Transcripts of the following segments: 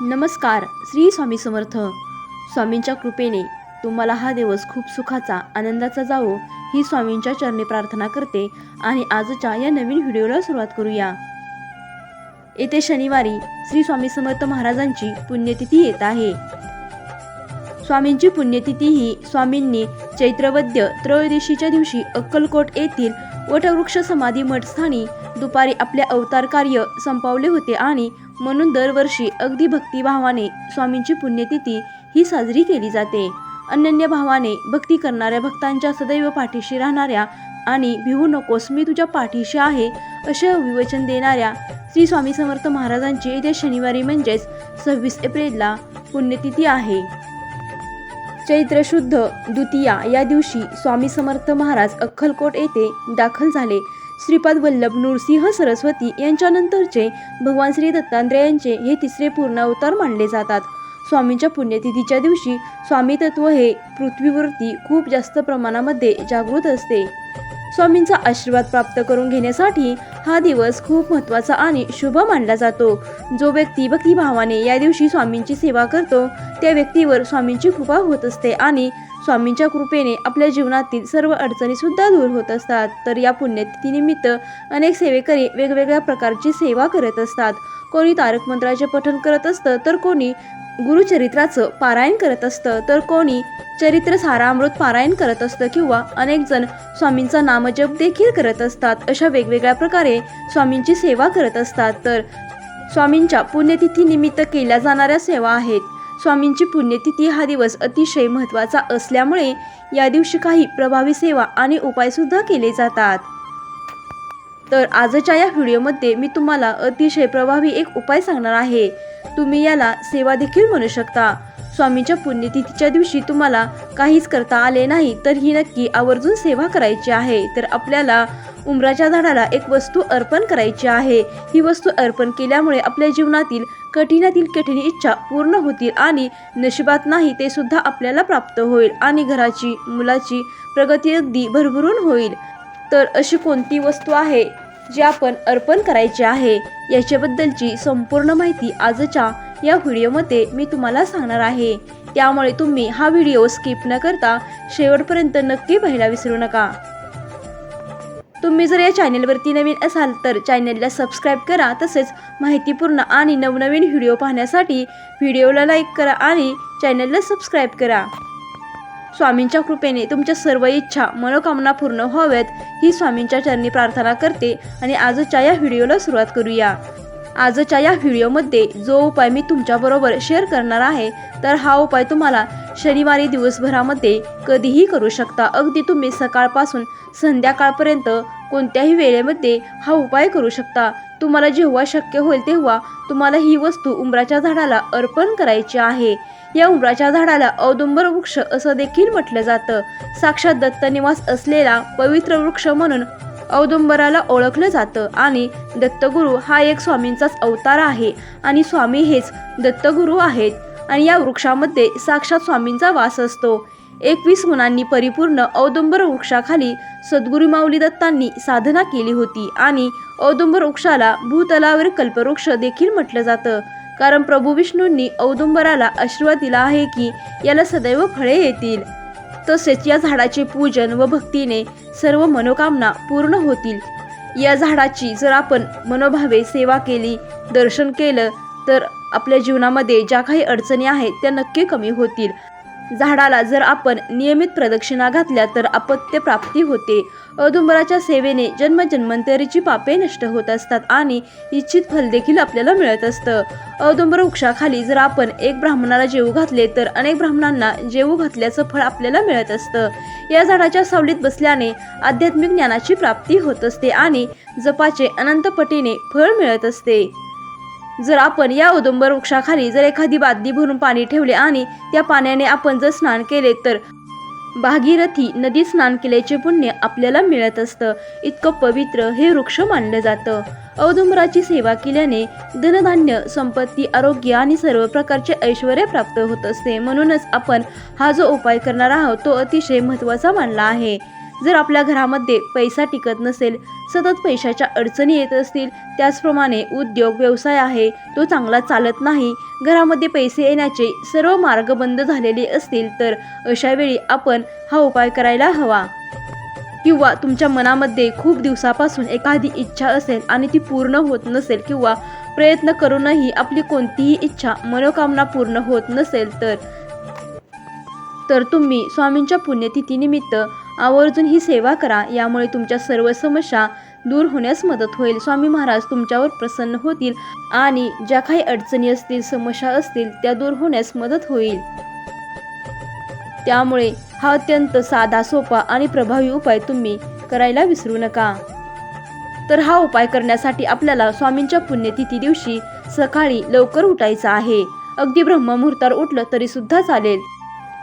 नमस्कार श्री स्वामी समर्थ. स्वामींच्या कृपेने तुम्हाला हा दिवस खूप सुखाचा आनंदाचा जावो ही स्वामींच्या चरणी प्रार्थना करते आणि आजच्या या नवीन व्हिडिओला सुरुवात करूया. येथे शनिवारी श्री स्वामी समर्थ महाराजांची पुण्यतिथी येत आहे. स्वामींची पुण्यतिथी ही स्वामींनी चैत्रवद्य त्रयोदशीच्या दिवशी अक्कलकोट येथील वटवृक्ष समाधी मठस्थानी दुपारी आपले अवतार कार्य संपवले होते आणि म्हणून दरवर्षी अगदी भक्तिभावाने स्वामींची पुण्यतिथी ही साजरी केली जाते. अनन्य भावाने भक्ती करणाऱ्या भक्तांच्या सदैव पाठीशी राहणाऱ्या आणि भिवू नकोस मी तुझ्या पाठीशी आहे असे विवचन देणाऱ्या श्री स्वामी समर्थ महाराजांची येत्या शनिवारी म्हणजेच सव्वीस एप्रिलला पुण्यतिथी आहे. चैत्र शुद्ध द्वितीया या दिवशी स्वामी समर्थ महाराज अक्कलकोट येथे दाखल झाले. श्रीपाद वल्लभ नृसिंह सरस्वती यांच्यानंतरचे भगवान श्री दत्तात्रेयांचे हे तिसरे पूर्णावतार मानले जातात. स्वामींच्या पुण्यतिथीच्या दिवशी स्वामी तत्व हे पृथ्वीवरती खूप जास्त प्रमाणामध्ये जागृत असते. स्वामींचा आशीर्वाद प्राप्त करून घेण्यासाठी हा दिवस खूप महत्त्वाचा आणि शुभ मानला जातो. जो व्यक्ती भक्तिभावाने या दिवशी स्वामींची सेवा करतो त्या व्यक्तीवर स्वामींची कृपा होत असते आणि स्वामींच्या कृपेने आपल्या जीवनातील सर्व अडचणी सुद्धा दूर होत असतात. तर या पुण्यतिथीनिमित्त अनेक सेवेकरी वेगवेगळ्या प्रकारची सेवा करत असतात. कोणी तारक मंत्राचे पठण करत असतं तर कोणी गुरुचरित्राचं पारायण करत असतं. तर कोणी चरित्र सारामृत पारायण करत असतं किंवा अनेक जण स्वामींचा नामजप देखील करत असतात. अशा वेगवेगळ्या प्रकारे स्वामींची सेवा करत असतात. तर स्वामींच्या पुण्यतिथीनिमित्त केल्या जाणाऱ्या सेवा आहेत. स्वामींची पुण्यतिथी हा दिवस अतिशय महत्त्वाचा असल्यामुळे या दिवशी काही प्रभावी सेवा आणि उपायसुद्धा केले जातात. तर आजच्या या व्हिडिओमध्ये मी तुम्हाला अतिशय प्रभावी एक उपाय सांगणार आहे. तुम्ही याला सेवा देखील म्हणू शकता. स्वामींच्या पुण्यतिथीच्या दिवशी तुम्हाला काहीच करता आले नाही तर ही नक्की आवर्जून सेवा करायची आहे. तर आपल्याला उमराच्या झाडाला एक वस्तू अर्पण करायची आहे. ही वस्तू अर्पण केल्यामुळे आपल्या जीवनातील कठीणातील कठीण इच्छा पूर्ण होतील आणि नशिबात नाही ते सुद्धा आपल्याला प्राप्त होईल आणि घराची मुलाची प्रगती अगदी भरभरून होईल. तर अशी कोणती वस्तू आहे जी आपण अर्पण करायची आहे याच्याबद्दलची संपूर्ण माहिती आजच्या या व्हिडिओमध्ये मी तुम्हाला सांगणार आहे. त्यामुळे तुम्ही हा व्हिडिओ स्किप न करता शेवटपर्यंत नक्की पाहायला विसरू नका. तुम्ही जर या चॅनेलवरती नवीन असाल तर चॅनेलला सबस्क्राईब करा तसेच माहितीपूर्ण आणि नवनवीन व्हिडिओ पाहण्यासाठी व्हिडिओला लाईक करा आणि चॅनेलला सबस्क्राईब करा. स्वामींच्या कृपेने तुमच्या सर्व इच्छा मनोकामना पूर्ण व्हाव्यात. ही स्वामींच्या चरणी प्रार्थना करते आणि आजच्या या व्हिडिओला सुरुवात करूया. आजच्या या व्हिडिओमध्ये जो उपाय मी तुमच्याबरोबर शेअर करणार आहे तर हा उपाय तुम्हाला शनिवारी दिवसभरामध्ये कधीही करू शकता. अगदी तुम्ही सकाळपासून संध्याकाळपर्यंत कोणत्याही वेळेमध्ये हा उपाय करू शकता. तुम्हाला जेव्हा शक्य होईल तेव्हा तुम्हाला ही वस्तू उंबराच्या झाडाला अर्पण करायची आहे. या उंबराच्या झाडाला औदुंबर वृक्ष असं देखील म्हटलं जातं. साक्षात दत्तनिवास असलेला पवित्र वृक्ष म्हणून औदुंबराला ओळखलं जातं आणि दत्तगुरू हा एक स्वामींचाच अवतार आहे. आणि स्वामी हेच दत्तगुरू आहेत. आणि या वृक्षामध्ये साक्षात स्वामींचा वास असतो. एकवीस गुणांनी परिपूर्ण औदुंबर वृक्षाखाली सद्गुरू माऊली दत्तांनी साधना केली होती आणि औदुंबर वृक्षाला भूतलावर कल्पवृक्ष देखील म्हटलं जातं. कारण प्रभू विष्णूंनी औदुंबराला आशीर्वाद दिला आहे की याला सदैव फळे येतील. तसेच या झाडाचे पूजन व भक्तीने सर्व मनोकामना पूर्ण होतील. या झाडाची जर आपण मनोभावे सेवा केली दर्शन केलं तर आपल्या जीवनामध्ये ज्या काही अडचणी आहेत त्या नक्की कमी होतील. झाडाला जर आपण नियमित प्रदक्षिणा घातल्या तर अपत्य प्राप्ती होते. औदुंबराच्या सेवेने जन्मजन्मांतरीची पापे नष्ट होत असतात आणि इच्छित फल देखील आपल्याला मिळत असतं. औदुंबर वृक्षाखाली जर आपण एक ब्राह्मणाला जेवू घातले तर अनेक ब्राह्मणांना जेवू घातल्याचं फळ आपल्याला मिळत असतं. या झाडाच्या सावलीत बसल्याने आध्यात्मिक ज्ञानाची प्राप्ती होत असते आणि जपाचे अनंतपटीने फळ मिळत असते. जर आपण या उदुंबर वृक्षाखाली जर एखादी बादली भरून पाणी ठेवले आणि त्या पाण्याने आपण जर स्नान केले तर भागीरथी नदीत स्नान केल्याचे पुण्य आपल्याला मिळत असतं. इतकं पवित्र हे वृक्ष मानलं जातं. औदुंबराची सेवा केल्याने धनधान्य संपत्ती आरोग्य आणि सर्व प्रकारचे ऐश्वर प्राप्त होत असते. म्हणूनच आपण हा जो उपाय करणार आहोत तो अतिशय महत्त्वाचा मानला आहे. जर आपल्या घरामध्ये पैसा टिकत नसेल सतत पैशाच्या अडचणी येत असतील त्याचप्रमाणे उद्योग व्यवसाय आहे तो चांगला चालत नाही घरामध्ये पैसे येण्याचे सर्व मार्ग बंद झालेले असतील तर अशावेळी आपण हा उपाय करायला हवा. किंवा तुमच्या मनामध्ये खूप दिवसापासून एखादी इच्छा असेल आणि ती पूर्ण होत नसेल किंवा प्रयत्न करूनही आपली कोणतीही इच्छा मनोकामना पूर्ण होत नसेल तर तर तुम्ही स्वामींच्या पुण्यतिथीनिमित्त आवर्जून ही सेवा करा. यामुळे तुमच्या सर्व समस्या दूर होण्यास मदत होईल. स्वामी महाराज तुमच्यावर प्रसन्न होतील आणि ज्या काही अडचणी असतील समस्या असतील त्या दूर होण्यास मदत होईल. त्यामुळे हा अत्यंत साधा सोपा आणि प्रभावी उपाय तुम्ही करायला विसरू नका. तर हा उपाय करण्यासाठी आपल्याला स्वामींच्या पुण्यतिथी दिवशी सकाळी लवकर उठायचं आहे. अगदी ब्रह्ममुहूर्तावर उठलं तरी सुद्धा चालेल.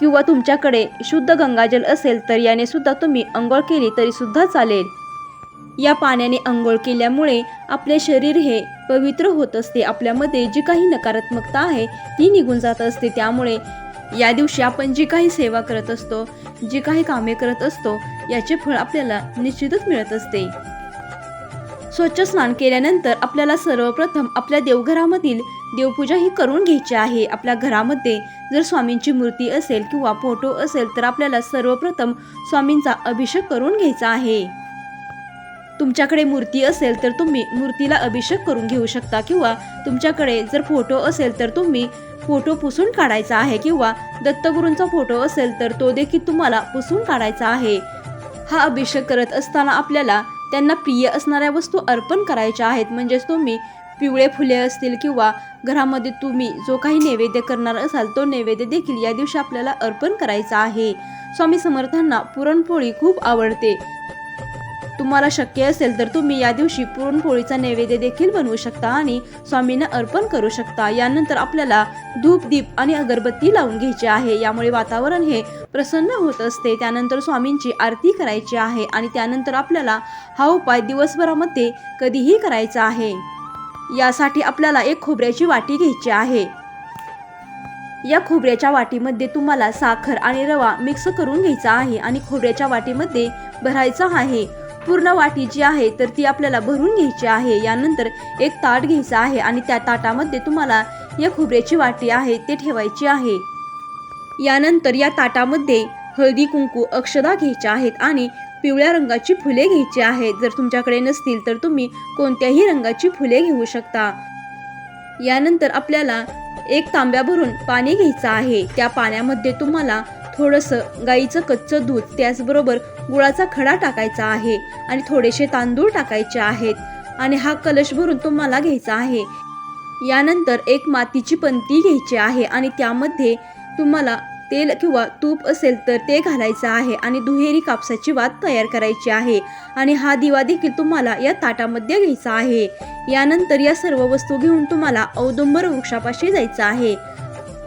किंवा तुमच्याकडे शुद्ध गंगाजल असेल तर याने सुद्धा तुम्ही अंघोळ केली तरी सुद्धा चालेल. या पाण्याने अंघोळ केल्यामुळे आपले शरीर हे पवित्र होत असते. आपल्यामध्ये जी काही नकारात्मकता आहे ती निघून जात असते. त्यामुळे या दिवशी आपण जी काही सेवा करत असतो जी काही कामे करत असतो याचे फळ आपल्याला निश्चितच मिळत असते. स्वच्छ स्नान केल्यानंतर आपल्याला सर्वप्रथम आपल्या देवघरामधील देवपूजा ही करून घ्यायची आहे. आपल्या घरामध्ये जर स्वामींची मूर्ती असेल किंवा फोटो असेल तर आपल्याला सर्वप्रथम स्वामींचा अभिषेक करून घ्यायचा आहे. तुमच्याकडे मूर्ती असेल तर तुम्ही मूर्तीला अभिषेक करून घेऊ शकता किंवा तुमच्याकडे जर फोटो असेल तर तुम्ही फोटो पुसून काढायचा आहे किंवा दत्तगुरूंचा फोटो असेल तर तो देखील तुम्हाला पुसून काढायचा आहे. हा अभिषेक करत असताना आपल्याला त्यांना प्रिय असणाऱ्या वस्तू अर्पण करायच्या आहेत. म्हणजेच तुम्ही पिवळे फुले असतील किंवा घरामध्ये तुम्ही जो काही नैवेद्य करणार असाल तो नैवेद्य देखील या दिवशी आपल्याला अर्पण करायचा आहे. स्वामी समर्थांना पुरणपोळी खूप आवडते. तुम्हाला शक्य असेल तर तुम्ही या दिवशी पुरणपोळीचा नैवेद्य देखील बनवू शकता आणि स्वामींना अर्पण करू शकता. यानंतर आपल्याला धूप दीप आणि अगरबत्ती लावून घ्यायची आहे. यामुळे वातावरण हे प्रसन्न होत असते. त्यानंतर स्वामींची आरती करायची आहे आणि त्यानंतर आपल्याला हा उपाय दिवसभरामध्ये कधीही करायचा आहे. यासाठी आपल्याला एक खोबऱ्याची वाटी घ्यायची आहे. या खोबऱ्याच्या वाटीमध्ये तुम्हाला साखर आणि रवा मिक्स करून घ्यायचा आहे आणि खोबऱ्याच्या वाटीमध्ये भरायचा आहे. पूर्ण वाटी जी आहे तर ती आपल्याला भरून घ्यायची आहे. यानंतर एक ताट घ्यायचा आहे आणि त्या ताटामध्ये तुम्हाला या खोबऱ्याची वाटी आहे ते ठेवायची आहे. यानंतर या ताटामध्ये हळदी कुंकू अक्षदा घ्यायच्या आहेत आणि पिवळ्या रंगाची फुले घ्यायची आहेत. जर तुमच्याकडे नसतील तर तुम्ही कोणत्याही रंगाची फुले घेऊ शकता. यानंतर आपल्याला एक तांब्या भरून पाणी घ्यायचं आहे. त्या पाण्यामध्ये तुम्हाला थोडंसं गाईचं कच्चं दूध त्याचबरोबर गुळाचा खडा टाकायचा आहे आणि थोडेसे तांदूळ टाकायचे आहेत आणि हा कलश भरून तुम्हाला घ्यायचा आहे. यानंतर एक मातीची पंती घ्यायची आहे आणि त्यामध्ये तुम्हाला तेल किंवा तूप असेल तर ते घालायचं आहे आणि दुहेरी कापसाची वात तयार करायची आहे आणि हा दिवा देखील तुम्हाला या ताटामध्ये घ्यायचा आहे. यानंतर या सर्व वस्तू घेऊन तुम्हाला औदुंबर वृक्षापाशी जायचं आहे.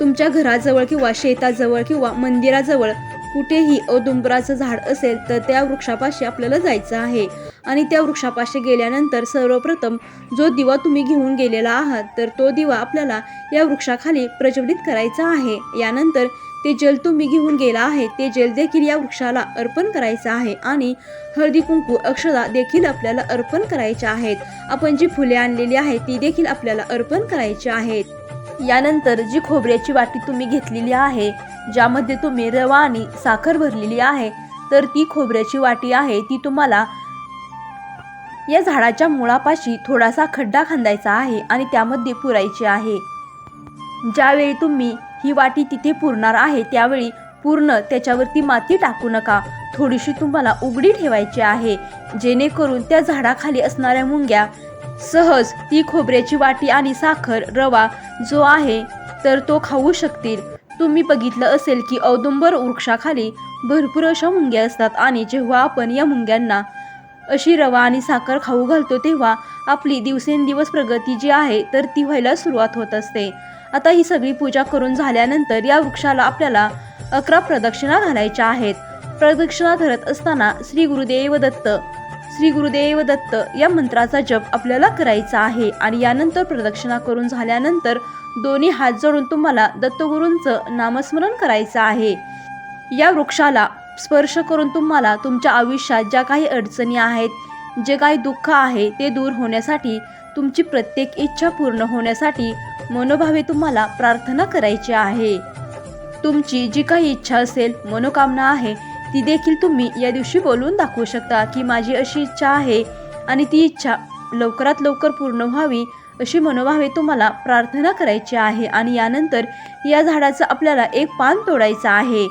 तुमच्या घराजवळ किंवा शेताजवळ किंवा मंदिराजवळ कुठेही औदुंबराचं झाड असेल तर त्या वृक्षापाशी आपल्याला जायचं आहे. आणि त्या वृक्षापाशी गेल्यानंतर सर्वप्रथम जो दिवा तुम्ही घेऊन गेलेला आहात तर तो दिवा आपल्याला या वृक्षाखाली प्रज्वलित करायचा आहे. यानंतर ते जल तुम्ही घेऊन गेला आहे ते जल देखील या वृक्षाला अर्पण करायचं आहे आणि हळदी कुंकू अक्षदा देखील आपल्याला अर्पण करायच्या आहेत. आपण जी फुले आणलेली आहेत ती देखील आपल्याला अर्पण करायची आहेत. यानंतर जी खोबऱ्याची वाटी तुम्ही घेतलेली आहे ज्यामध्ये तुम्ही रवा आणि साखर भरलेली आहे तर ती खोबऱ्याची वाटी आहे ती तुम्हाला या झाडाच्या मुळापाशी थोडासा खड्डा खांदायचा आहे आणि त्यामध्ये पुरायची आहे. ज्यावेळी तुम्ही ही वाटी तिथे पुरणार आहे त्यावेळी पूर्ण त्याच्यावरती माती टाकू नका. थोडीशी तुम्हाला उघडी ठेवायची आहे. जेणेकरून त्या झाडाखाली असणाऱ्या मुंग्या सहज ती खोबऱ्याची वाटी आणि साखर रवा जो आहे तर तो खाऊ शकतील. तुम्ही बघितलं असेल की औदुंबर वृक्षाखाली भरपूर अशा मुंग्या असतात आणि जेव्हा आपण या मुंग्यांना अशी रवा आणि साखर खाऊ घालतो तेव्हा आपली दिवसेंदिवस प्रगती जी आहे तर ती व्हायला सुरुवात होत असते. आता ही सगळी पूजा करून झाल्यानंतर या वृक्षाला आपल्याला अकरा प्रदक्षिणा घालायच्या आहेत. प्रदक्षिणा धरत असताना श्री गुरुदेव दत्त श्री गुरुदेव दत्त या मंत्राचा जप आपल्याला करायचा आहे आणि यानंतर प्रदक्षिणा करून झाल्यानंतर दोन्ही हात जोडून तुम्हाला दत्तगुरूंचं नामस्मरण करायचं आहे. या वृक्षाला स्पर्श करून तुम्हाला तुमच्या आयुष्यात ज्या काही अडचणी आहेत जे काही दुःख आहे ते दूर होण्यासाठी तुमची प्रत्येक इच्छा पूर्ण होण्यासाठी मनोभावे तुम्हाला प्रार्थना करायची आहे. तुमची जी काही इच्छा असेल मनोकामना आहे ती देखील तुम्ही या दिवशी बोलून दाखवू शकता की माझी अशी इच्छा आहे आणि ती इच्छा लवकरात लवकर पूर्ण व्हावी अशी मनोभावे तुम्हाला प्रार्थना करायची आहे आणि यानंतर या झाडाचं आपल्याला एक पान तोडायचं आहे.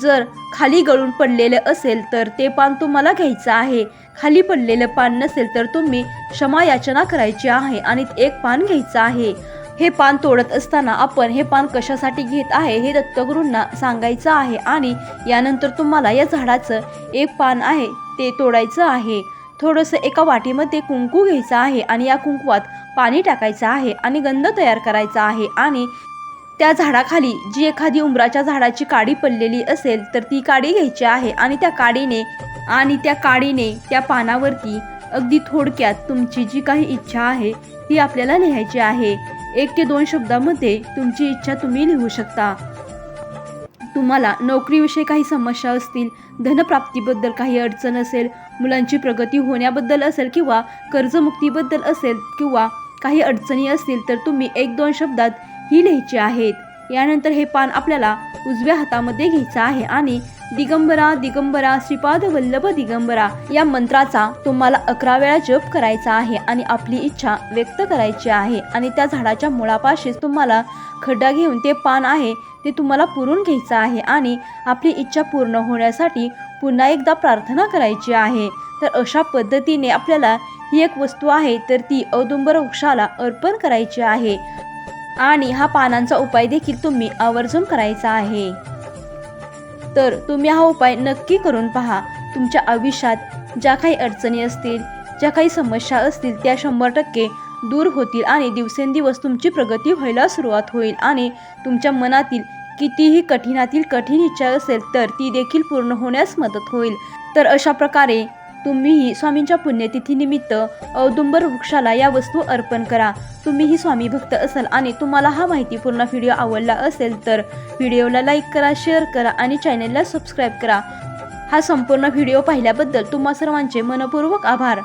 जर खाली गळून पडलेले असेल तर ते पान तुम्हाला घ्यायचं आहे. खाली पडलेलं पान नसेल तर तुम्ही क्षमा याचना करायची आहे आणि एक पान घ्यायचं आहे. हे पान तोडत असताना आपण हे पान कशासाठी घेत आहे हे दत्तगुरूंना सांगायचं आहे आणि यानंतर तुम्हाला या झाडाचं एक पान आहे ते तोडायचं आहे. थोडंसं एका वाटीमध्ये कुंकू घ्यायचं आहे आणि या कुंकवात पाणी टाकायचं आहे आणि गंध तयार करायचा आहे आणि त्या झाडाखाली जी एखादी उंबराच्या झाडाची काडी पडलेली असेल तर ती काडी घ्यायची आहे आणि त्या काडीने आणि त्या काडीने त्या पानावरती अगदी थोडक्यात तुमची जी काही इच्छा आहे ती आपल्याला लिहायची आहे. एक ते दोन शब्दामध्ये तुमची इच्छा तुम्ही लिहू शकता. तुम्हाला नोकरीविषयी काही समस्या असतील धनप्राप्तीबद्दल काही अडचण असेल मुलांची प्रगती होण्याबद्दल असेल किंवा कर्जमुक्तीबद्दल असेल किंवा काही अडचणी असतील तर तुम्ही एक दोन शब्दात ही लिहायची आहेत. यानंतर हे पान आपल्याला उजव्या हातामध्ये घ्यायचं आहे आणि दिगंबरा दिगंबरा श्रीपाद वल्लभ दिगंबरा या मंत्राचा तुम्हाला अकरा वेळा जप करायचा आहे आणि आपली इच्छा व्यक्त करायची आहे. आणि त्या झाडाच्या मुळापाशीच तुम्हाला खड्डा घेऊन ते पान आहे ते तुम्हाला पुरून घ्यायचं आहे आणि आपली इच्छा पूर्ण होण्यासाठी पुन्हा एकदा प्रार्थना करायची आहे. तर अशा पद्धतीने आपल्याला ही एक वस्तू आहे तर ती औदुंबर वृक्षाला अर्पण करायची आहे. आणि हा पानांचा उपाय देखील तुम्ही आवर्जून करायचा आहे. तर तुम्ही हा उपाय नक्की करून पहा. तुमच्या आयुष्यात ज्या काही अडचणी असतील ज्या काही समस्या असतील त्या शंभर टक्के दूर होतील आणि दिवसेंदिवस तुमची प्रगती व्हायला सुरुवात होईल. आणि तुमच्या मनातील कितीही कठीणातील कठीण इच्छा असेल तर ती देखील पूर्ण होण्यास मदत होईल. तर अशा प्रकारे तुम्हीही स्वामींच्या पुण्यतिथीनिमित्त औदुंबर वृक्षाला या वस्तू अर्पण करा. तुम्हीही स्वामी भक्त असाल आणि तुम्हाला हा माहितीपूर्ण व्हिडिओ आवडला असेल तर व्हिडिओला लाईक करा शेअर करा आणि चॅनलला सबस्क्राईब करा. हा संपूर्ण व्हिडिओ पाहिल्याबद्दल तुम्हा सर्वांचे मनपूर्वक आभार.